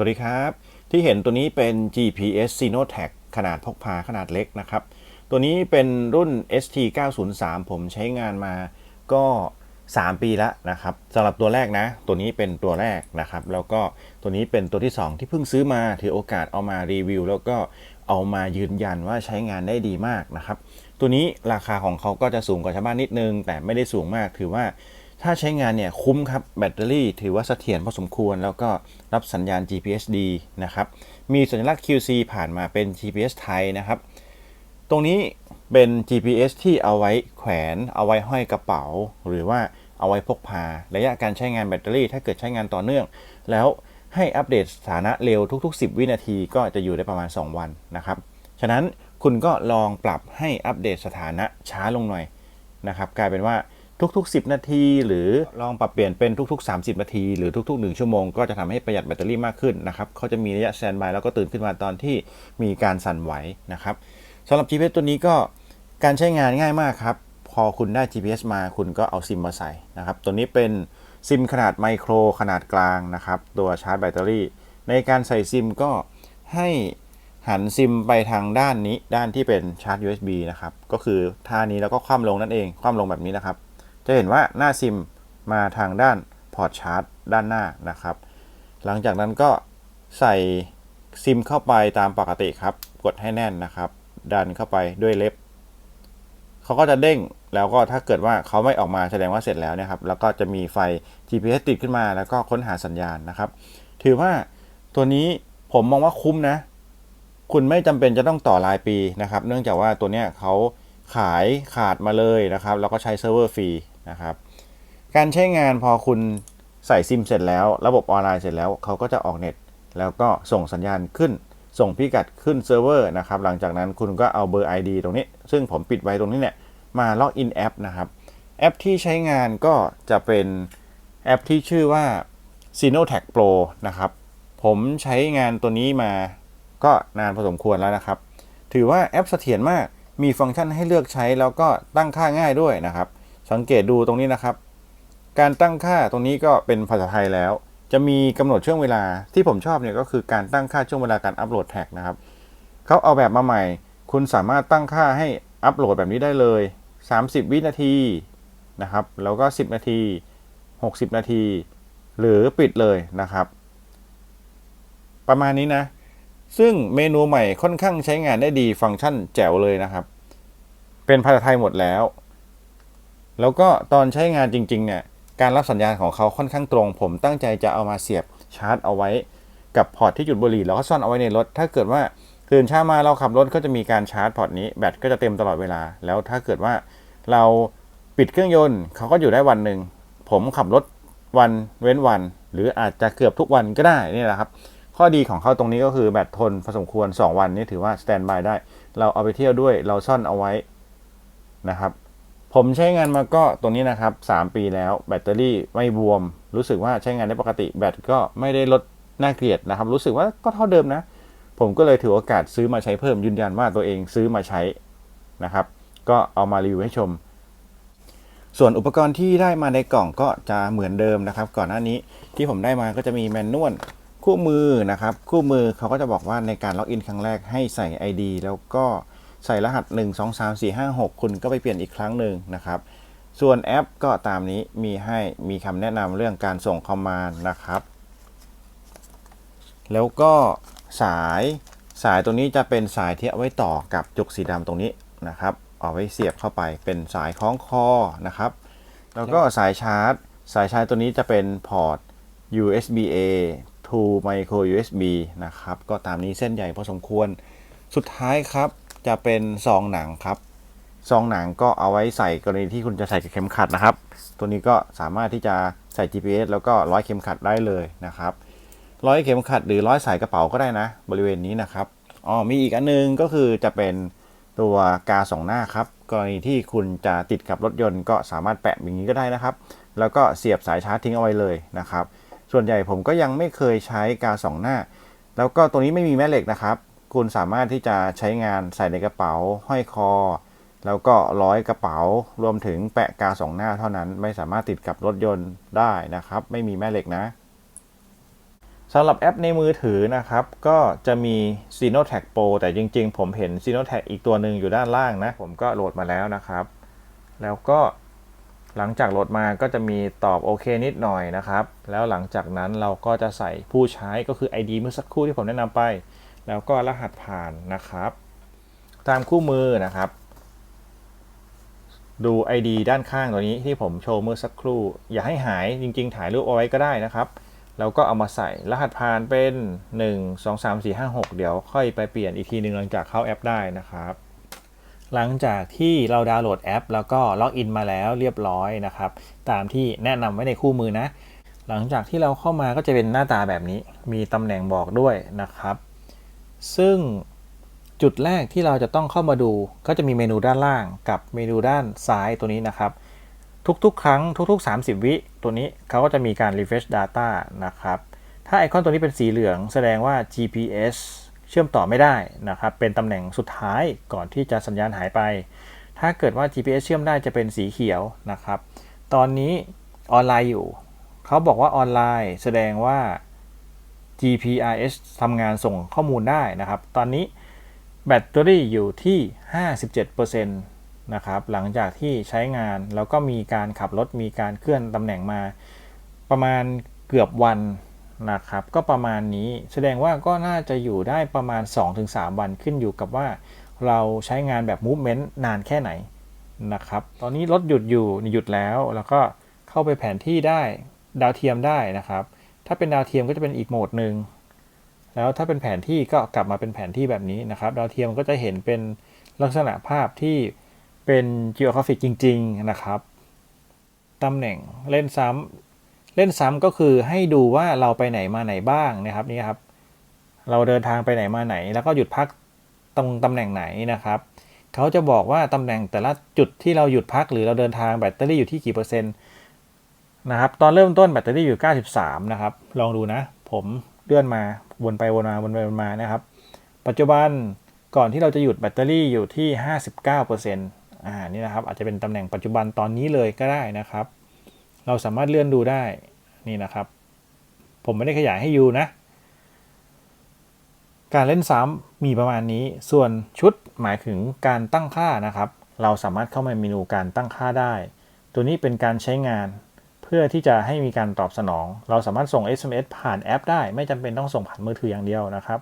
สวัสดีครับ ที่เห็นตัวนี้เป็น GPS Sinotag ขนาดพกพาขนาดเล็กนะครับ ตัวนี้เป็นรุ่น ST 903 ผมใช้งานมาก็ 3 ปีแล้วนะครับสำหรับตัวแรกนะ ตัวนี้เป็นตัวแรกนะครับ แล้วก็ตัวนี้เป็นตัวที่ 2 ที่เพิ่งซื้อมาถือโอกาสเอามารีวิว แล้วก็เอามายืนยันว่าใช้งานได้ดีมากนะครับ ตัวนี้ราคาของเขาก็จะสูงกว่าชาวบ้านนิดนึง แต่ไม่ได้สูงมากถือว่า ถ้าใช้งานเนี่ยคุ้มครับ แบตเตอรี่ถือว่าเสถียรพอสมควร แล้วก็รับสัญญาณ GPS ดีนะครับ มีสัญลักษณ์ QC ผ่านมาเป็น GPS ไทยนะครับ ตรงนี้เป็น GPS ที่เอาไว้แขวน เอาไว้ห้อยกระเป๋า หรือว่าเอาไว้พกพา ระยะการใช้งานแบตเตอรี่ ถ้าเกิดใช้งานต่อเนื่อง แล้วให้อัปเดตสถานะเร็วทุก ๆ 10 วินาทีก็จะอยู่ได้ประมาณ 2 วันนะครับ ฉะนั้นคุณก็ลองปรับให้อัปเดตสถานะช้าลงหน่อยนะครับ กลายเป็นว่า ทุกๆ 10 นาที หรือลองปรับเปลี่ยนเป็นทุก ๆ 30 นาที หรือทุก ๆ 1 ชั่วโมงก็จะทำให้ประหยัดแบตเตอรี่มากขึ้นนะครับเขาจะมีระยะแซนบายแล้วก็ตื่นขึ้นมาตอนที่มีการสั่นไหวนะครับสำหรับ GPS ตัวนี้ก็การใช้งานง่ายมากครับ พอคุณได้ GPS มาคุณก็เอาซิมมาใส่นะครับ ตัวนี้เป็นซิมขนาดไมโครขนาดกลางนะครับ ตัวชาร์จแบตเตอรี่ ในการใส่ซิมก็ให้หันซิมไปทางด้านนี้ด้านที่เป็นชาร์จ USB นะครับ ก็คือท่านี้แล้วก็คว่ำลงนั่นเอง คว่ำลงแบบนี้นะครับ จะเห็นว่าหน้าซิมมาทางด้านพอร์ตชาร์จด้านหน้านะครับ หลังจากนั้นก็ใส่ซิมเข้าไปตามปกติครับ กดให้แน่นนะครับ ดันเข้าไปด้วยเล็บเขาก็จะเด้งแล้วก็ถ้าเกิดว่าเขาไม่ออกมาแสดงว่าเสร็จแล้วนะครับ แล้วก็จะมีไฟ GPS ติดขึ้นมา แล้วก็ค้นหาสัญญาณนะครับ ถือว่าตัวนี้ผมมองว่าคุ้มนะ คุณไม่จำเป็นจะต้องต่อรายปีนะครับ เนื่องจากว่าตัวเนี้ยเขาขายขาดมาเลยนะครับ แล้วก็ใช้เซิร์ฟเวอร์ฟรี นะครับ การใช้งานพอคุณใส่ซิมเสร็จแล้ว ระบบออนไลน์เสร็จแล้วเขาก็จะออกเน็ต แล้วก็ส่งสัญญาณขึ้น ส่งพิกัดขึ้นเซิร์ฟเวอร์นะครับ หลังจากนั้นคุณก็เอาเบอร์ ID ตรงนี้ ซึ่งผมปิดไว้ตรงนี้เนี่ย มาล็อกอินแอปนะครับ แอปที่ใช้งานก็จะเป็นแอปที่ชื่อว่า s i n o t a g Pro นะครับ ผมใช้งานตัวนี้มาก็นานพอสมควรแล้วนะครับ ถือว่าแอปเสถียรมาก มีฟังก์ชันให้เลือกใช้แล้วก็ตั้งค่าง่ายด้วยนะครับ สังเกตดูตรงนี้นะครับ การตั้งค่าตรงนี้ก็เป็นภาษาไทยแล้ว จะมีกำหนดช่วงเวลาที่ผมชอบเนี่ยก็คือการตั้งค่าช่วงเวลาการอัปโหลดแท็กนะครับเขาเอาแบบมาใหม่ คุณสามารถตั้งค่าให้อัปโหลดแบบนี้ได้เลย 30 วินาทีนะครับ แล้วก็ 10 นาที 60 นาที หรือปิดเลยนะครับ ประมาณนี้นะ ซึ่งเมนูใหม่ค่อนข้างใช้งานได้ดีฟังก์ชันแจ๋วเลยนะครับ เป็นภาษาไทยหมดแล้ว แล้วก็ตอนใช้งานจริงๆเนี่ยการรับสัญญาณของเขาค่อนข้างตรง ผมตั้งใจจะเอามาเสียบชาร์จเอาไว้ กับพอร์ตที่จุดบุหรี่แล้วก็ซ่อนเอาไว้ในรถ ถ้าเกิดว่าตื่นเช้ามาเราขับรถก็จะมีการชาร์จพอร์ตนี้แบตก็จะเต็มตลอดเวลา แล้วถ้าเกิดว่าเราปิดเครื่องยนต์เขาก็อยู่ได้วันหนึ่งผมขับรถวันเว้นวัน หรืออาจจะเกือบทุกวันก็ได้นี่แหละครับ ข้อดีของเขาตรงนี้ก็คือแบตทนพอสมควร 2 วันนี้ถือว่าสแตนบายได้ เราเอาไปเที่ยวด้วยเราซ่อนเอาไว้นะครับ ผมใช้งานมาก็ตัวนี้นะครับ 3 ปีแล้วแบตเตอรี่ไม่บวม รู้สึกว่าใช้งานได้ปกติ แบตก็ไม่ได้ลดน่าเกลียดนะครับ รู้สึกว่าก็เท่าเดิมนะ ผมก็เลยถือโอกาสซื้อมาใช้เพิ่มยืนยันว่าตัวเองซื้อมาใช้นะครับ ก็เอามารีวิวให้ชม ส่วนอุปกรณ์ที่ได้มาในกล่องก็จะเหมือนเดิมนะครับ ก่อนหน้านี้ที่ผมได้มาก็จะมีแมนนวลคู่มือนะครับ คู่มือเขาก็จะบอกว่าในการล็อกอินครั้งแรกให้ใส่ ID แล้วก็ ใส่รหัส 1 2 3 4 5 6 คุณก็ไปเปลี่ยนอีกครั้งหนึ่งนะครับ ส่วนแอปก็ตามนี้มีให้มีคำแนะนำเรื่องการส่งคอมมานด์นะครับ แล้วก็สายสายตรงนี้จะเป็นสายที่เอาไว้ต่อกับจุกสีดำตรงนี้นะครับ เอาไว้เสียบเข้าไปเป็นสายคล้องคอนะครับ แล้วก็สายชาร์จ สายชาร์จตัวนี้จะเป็นพอร์ต USB A to micro USB นะครับ ก็ตามนี้เส้นใหญ่พอสมควร สุดท้ายครับ จะเป็นซองหนังครับซองหนังก็เอาไว้ใส่กรณีที่คุณจะใส่เข็มขัดนะครับ ตัวนี้ก็สามารถที่จะใส่ GPS แล้วก็ร้อยเข็มขัดได้เลยนะครับ ร้อยเข็มขัดหรือร้อยสายกระเป๋าก็ได้นะ บริเวณนี้นะครับอ๋อมีอีกอันนึงก็คือจะเป็นตัวกาสองหน้าครับ กรณีที่คุณจะติดกับรถยนต์ก็สามารถแปะอย่างนี้ก็ได้นะครับ แล้วก็เสียบสายชาร์จทิ้งเอาไว้เลยนะครับ ส่วนใหญ่ผมก็ยังไม่เคยใช้กาสองหน้า แล้วก็ตัวนี้ไม่มีแม่เหล็กนะครับ คุณสามารถที่จะใช้งานใส่ในกระเป๋า ห้อยคอ แล้วก็ร้อยกระเป๋า รวมถึงแปะกาสองหน้าเท่านั้น ไม่สามารถติดกับรถยนต์ได้นะครับ ไม่มีแม่เหล็กนะสำหรับแอปในมือถือนะครับ ก็จะมี s i n o t a g Pro แต่จริงๆ ผมเห็น s i n o t a g อีกตัวหนึ่งอยู่ด้านล่างนะ ผมก็โหลดมาแล้วนะครับ แล้วก็หลังจากโหลดมาก็จะมีตอบโอเคนิดหน่อยนะครับ แล้วหลังจากนั้นเราก็จะใส่ผู้ใช้ก็คือ ID เมื่อสักครู่ที่ผมแนะนำไป แล้วก็รหัสผ่านนะครับ ตามคู่มือนะครับ ดู ID ด้านข้างตัวนี้ที่ผมโชว์เมื่อสักครู่ อย่าให้หายจริง ๆ ถ่ายรูปเอาไว้ก็ได้นะครับแล้วก็เอามาใส่รหัสผ่านเป็น 1 2 3 4 5 6 เดี๋ยวค่อยไปเปลี่ยนอีกทีหนึ่งหลังจากเข้าแอปได้นะครับ หลังจากที่เราดาวน์โหลดแอป แล้วก็ล็อกอินมาแล้วเรียบร้อยนะครับ ตามที่แนะนำไว้ในคู่มือนะ หลังจากที่เราเข้ามาก็จะเป็นหน้าตาแบบนี้ มีตำแหน่งบอกด้วยนะครับ ซึ่งจุดแรกที่เราจะต้องเข้ามาดูก็จะมีเมนูด้านล่างกับเมนูด้านซ้ายตัวนี้นะครับ ทุกๆ ครั้งทุก ๆ 30 วิตัวนี้เขาก็จะมีการ refresh data นะครับ ถ้าไอคอนตัวนี้เป็นสีเหลืองแสดงว่า GPS เชื่อมต่อไม่ได้นะครับ เป็นตำแหน่งสุดท้ายก่อนที่จะสัญญาณหายไป ถ้าเกิดว่า GPS เชื่อมได้จะเป็นสีเขียวนะครับ ตอนนี้ออนไลน์อยู่ เขาบอกว่าออนไลน์แสดงว่า GPRS ทำงานส่งข้อมูลได้นะครับ ตอนนี้แบตเตอรี่อยู่ที่ 57%นะครับ หลังจากที่ใช้งานแล้วก็มีการขับรถมีการเคลื่อนตำแหน่งมาประมาณเกือบวันนะครับ ก็ประมาณนี้แสดงว่าก็น่าจะอยู่ได้ประมาณ 2-3 วันขึ้นอยู่กับว่าเราใช้งานแบบ movement นานแค่ไหนนะครับ ตอนนี้รถหยุดอยู่หยุดแล้ว แล้วก็เข้าไปแผนที่ได้ดาวเทียมได้นะครับ ถ้าเป็นดาวเทียมก็จะเป็นอีกโหมดหนึ่งแล้วถ้าเป็นแผนที่ก็กลับมาเป็นแผนที่แบบนี้นะครับ ดาวเทียมก็จะเห็นเป็นลักษณะภาพที่เป็น geographic จริง ๆ นะครับตำแหน่งเล่นซ้ำเล่นซ้ำก็คือให้ดูว่าเราไปไหนมาไหนบ้างนะครับนี่ครับ เราเดินทางไปไหนมาไหน แล้วก็หยุดพักตรงตำแหน่งไหนนะครับเขาจะบอกว่าตำแหน่งแต่ละจุดที่เราหยุดพักหรือเราเดินทางแบตเตอรี่อยู่ที่กี่เปอร์เซ็นต์ นะครับตอนเริ่มต้นแบตเตอรี่อยู่ 93 นะครับ ลองดูนะ ผมเลื่อนมาวนไปวนมาวนไปวนมานะครับ ปัจจุบันก่อนที่เราจะหยุดแบตเตอรี่อยู่ที่ 59%อ่านี่นะครับอาจจะเป็นตำแหน่งปัจจุบันตอนนี้เลยก็ได้นะครับ เราสามารถเลื่อนดูได้นี่นะครับ ผมไม่ได้ขยายให้ยูนะ การเล่นซ้ำมีประมาณนี้ ส่วนชุดหมายถึงการตั้งค่านะครับ เราสามารถเข้ามาเมนูการตั้งค่าได้ ตัวนี้เป็นการใช้งาน พื่อที่จะให้มีการตอบสนอง เราสามารถส่ง SMS ผ่านแอปได้ ไม่จำเป็นต้องส่งผ่านมือถืออย่างเดียวนะครับ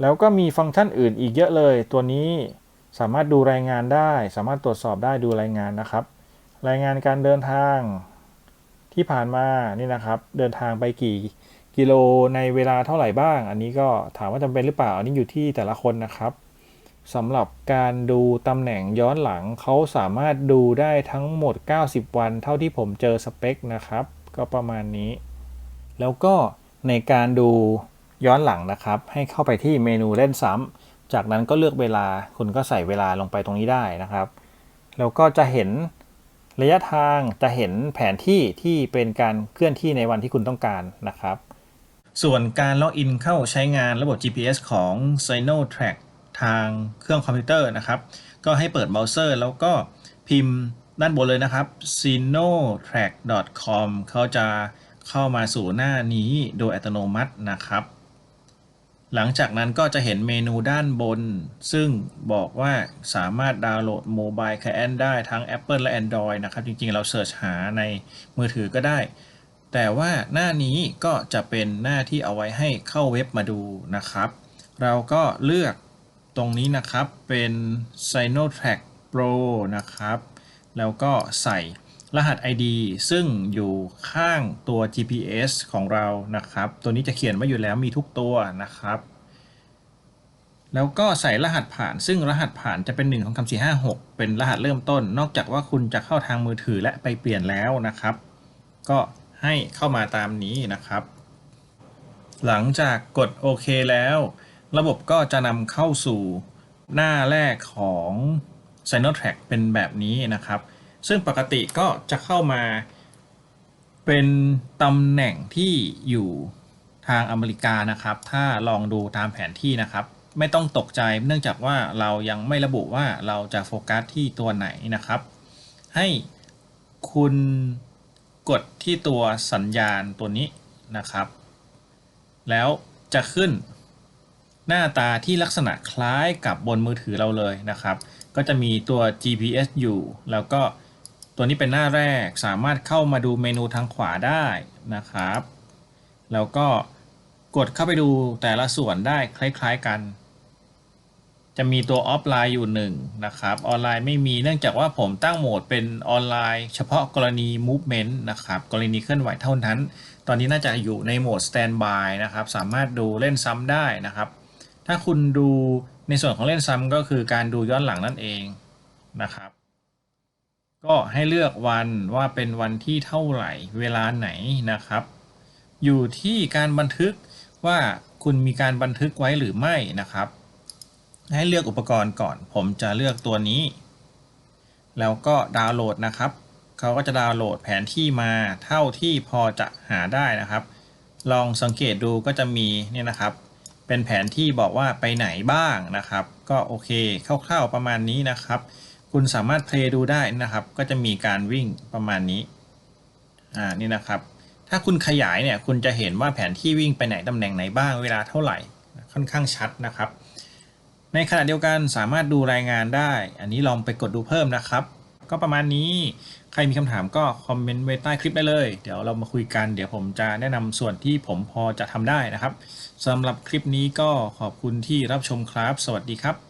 แล้วก็มีฟังก์ชันอื่นอีกเยอะเลย ตัวนี้สามารถดูรายงานได้ สามารถตรวจสอบได้ดูรายงานนะครับ รายงานการเดินทางที่ผ่านมานี่นะครับ เดินทางไปกี่กิโลในเวลาเท่าไหร่บ้าง อันนี้ก็ถามว่าจำเป็นหรือเปล่า อันนี้อยู่ที่แต่ละคนนะครับ สำหรับการดูตำแหน่งย้อนหลังเขาสามารถดูได้ทั้งหมด 90 วัน เท่าที่ผมเจอสเปคนะครับ ก็ประมาณนี้ แล้วก็ในการดูย้อนหลังนะครับ ให้เข้าไปที่เมนูเล่นซ้ำจากนั้นก็เลือกเวลาคุณก็ใส่เวลาลงไปตรงนี้ได้นะครับ แล้วก็จะเห็นระยะทางจะเห็นแผนที่ที่เป็นการเคลื่อนที่ในวันที่คุณต้องการนะครับ ส่วนการล็อกอินเข้าใช้งานระบบ GPS ของ Sinotrack ทางเครื่องคอมพิวเตอร์นะครับ ก็ให้เปิดเบราว์เซอร์แล้วก็พิมพ์ด้านบนเลยนะครับ sinotrack.com เขาจะเข้ามาสู่หน้านี้โดยอัตโนมัตินะครับ หลังจากนั้นก็จะเห็นเมนูด้านบน ซึ่งบอกว่าสามารถดาวน์โหลดโมบาย Client ได้ทั้ง Apple และ Android นะครับ จริงๆ เราเสิร์ชหาในมือถือก็ได้ แต่ว่าหน้านี้ก็จะเป็นหน้าที่เอาไว้ให้เข้าเว็บมาดูนะครับ เราก็เลือก ตรงนี้นะครับเป็น Sinotrack Pro นะครับ แล้วก็ใส่รหัส ID ซึ่งอยู่ข้างตัว GPS ของเรานะครับ ตัวนี้จะเขียนไว้อยู่แล้วมีทุกตัวนะครับ แล้วก็ใส่รหัสผ่าน ซึ่งรหัสผ่านจะเป็น1 2 3 4 5 6เป็นรหัสเริ่มต้น นอกจากว่าคุณจะเข้าทางมือถือและไปเปลี่ยนแล้วนะครับ ก็ให้เข้ามาตามนี้นะครับ หลังจากกดโอเคแล้ว ระบบก็จะนำเข้าสู่หน้าแรกของ Sinotrack เป็นแบบนี้นะครับ ซึ่งปกติก็จะเข้ามาเป็นตำแหน่งที่อยู่ทางอเมริกานะครับ ถ้าลองดูตามแผนที่นะครับ ไม่ต้องตกใจเนื่องจากว่าเรายังไม่ระบุว่าเราจะโฟกัสที่ตัวไหนนะครับ ให้คุณกดที่ตัวสัญญาณตัวนี้นะครับ แล้วก็ใส่รหัส ID ซึ่งอยู่ข้างตัว GPS ของเรานะครับตัวนี้จะเขียนไว้อยู่แล้วมีทุกตัวนะครับแล้วจะขึ้น หน้าตาที่ลักษณะคล้ายกับบนมือถือเราเลยนะครับ ก็จะมีตัว GPS อยู่ แล้วก็ตัวนี้เป็นหน้าแรกสามารถเข้ามาดูเมนูทางขวาได้นะครับ แล้วก็กดเข้าไปดูแต่ละส่วนได้คล้ายๆกัน จะมีตัวออฟไลน์อยู่หนึ่งนะครับ ออนไลน์ไม่มีเนื่องจากว่าผมตั้งโหมดเป็นออนไลน์ เฉพาะกรณี movement นะครับ กรณีเคลื่อนไหวเท่านั้น ตอนนี้น่าจะอยู่ในโหมด standby นะครับ สามารถดูเล่นซ้ำได้นะครับ ถ้าคุณดูในส่วนของเล่นซ้ำก็คือการดูย้อนหลังนั่นเองนะครับ ก็ให้เลือกวันว่าเป็นวันที่เท่าไหร่เวลาไหนนะครับ อยู่ที่การบันทึกว่าคุณมีการบันทึกไว้หรือไม่นะครับ ให้เลือกอุปกรณ์ก่อน ผมจะเลือกตัวนี้ แล้วก็ดาวน์โหลดนะครับเขาก็จะดาวน์โหลดแผนที่มาเท่าที่พอจะหาได้นะครับ ลองสังเกตดูก็จะมีเนี่ยนะครับ เป็นแผนที่บอกว่าไปไหนบ้างนะครับ ก็โอเคคร่าวๆประมาณนี้นะครับ คุณสามารถเพลย์ดูได้นะครับ ก็จะมีการวิ่งประมาณนี้อ่านี่นะครับ ถ้าคุณขยายเนี่ยคุณจะเห็นว่าแผนที่วิ่งไปไหนตำแหน่งไหนบ้างเวลาเท่าไหร่ค่อนข้างชัดนะครับ ในขณะเดียวกันสามารถดูรายงานได้ อันนี้ลองไปกดดูเพิ่มนะครับ ก็ประมาณนี้ใครมีคำถามก็คอมเมนต์ไว้ใต้คลิปได้เลย เดี๋ยวเรามาคุยกันเดี๋ยวผมจะแนะนำส่วนที่ผมพอจะทำได้นะครับสำหรับคลิปนี้ก็ขอบคุณที่รับชมครับ สวัสดีครับ